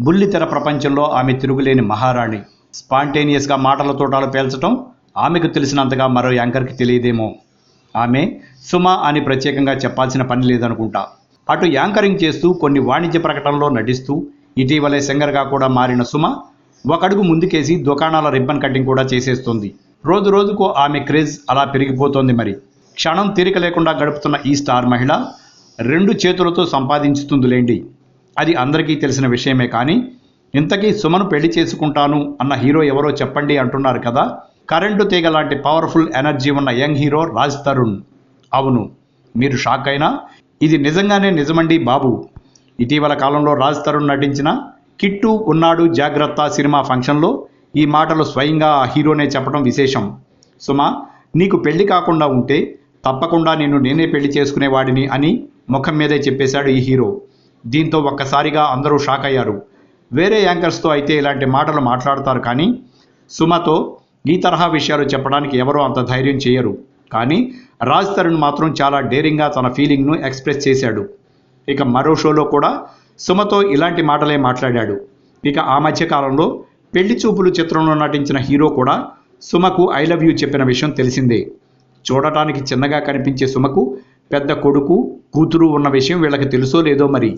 బుల్లితెర ప్రపంచంలో ఆమె తిరుగులేని మహారాణి. స్పాంటేనియస్గా మాటల తోటాలు పేల్చడం ఆమెకు తెలిసినంతగా మరో యాంకర్కి తెలియదేమో. ఆమె సుమ అని ప్రత్యేకంగా చెప్పాల్సిన పని లేదనుకుంటా. అటు యాంకరింగ్ చేస్తూ కొన్ని వాణిజ్య ప్రకటనలో నటిస్తూ ఇటీవలే సింగర్గా కూడా మారిన సుమ ఒకడుగు ముందుకేసి దుకాణాల రిబ్బన్ కటింగ్ కూడా చేసేస్తుంది. రోజు రోజుకు ఆమె క్రేజ్ అలా పెరిగిపోతోంది మరి. క్షణం తీరిక లేకుండా గడుపుతున్న ఈ స్టార్ మహిళ రెండు చేతులతో సంపాదించుతుందిలేండి. అది అందరికీ తెలిసిన విషయమే కానీ ఇంతకీ సుమను పెళ్ళి చేసుకుంటాను అన్న హీరో ఎవరో చెప్పండి అంటున్నారు కదా కరెంటు తీగ లాంటి పవర్ఫుల్ ఎనర్జీ ఉన్న యంగ్ హీరో రాజ్ తరుణ్. అవును మీరు షాక్ అయినా ఇది నిజంగానే నిజమండి బాబు. ఇటీవల కాలంలో రాజ్ తరుణ్ నటించిన కిట్టు ఉన్నాడు జాగ్రత్త సినిమా ఫంక్షన్లో ఈ మాటలు స్వయంగా ఆ హీరోనే చెప్పడం విశేషం. సుమా నీకు పెళ్ళి కాకుండా ఉంటే తప్పకుండా నిన్ను నేనే పెళ్ళి చేసుకునేవాడిని అని ముఖం మీదే చెప్పేశాడు ఈ హీరో. దీంతో ఒక్కసారిగా అందరూ షాక్ అయ్యారు. వేరే యాంకర్స్తో అయితే ఇలాంటి మాటలు మాట్లాడతారు కానీ సుమతో ఈ తరహా విషయాలు చెప్పడానికి ఎవరూ అంత ధైర్యం చేయరు. కానీ రాజ్ తరుణ్ మాత్రం చాలా డేరింగ్గా తన ఫీలింగ్ను ఎక్స్ప్రెస్ చేశాడు. ఇక మరో షోలో కూడా సుమతో ఇలాంటి మాటలే మాట్లాడాడు. ఇక ఆ మధ్యకాలంలో పెళ్ళి చూపులు చిత్రంలో నటించిన హీరో కూడా సుమకు ఐ లవ్ యూ చెప్పిన విషయం తెలిసిందే. చూడటానికి చిన్నగా కనిపించే సుమకు పెద్ద కొడుకు కూతురు ఉన్న విషయం వీళ్ళకి తెలుసో లేదో మరి.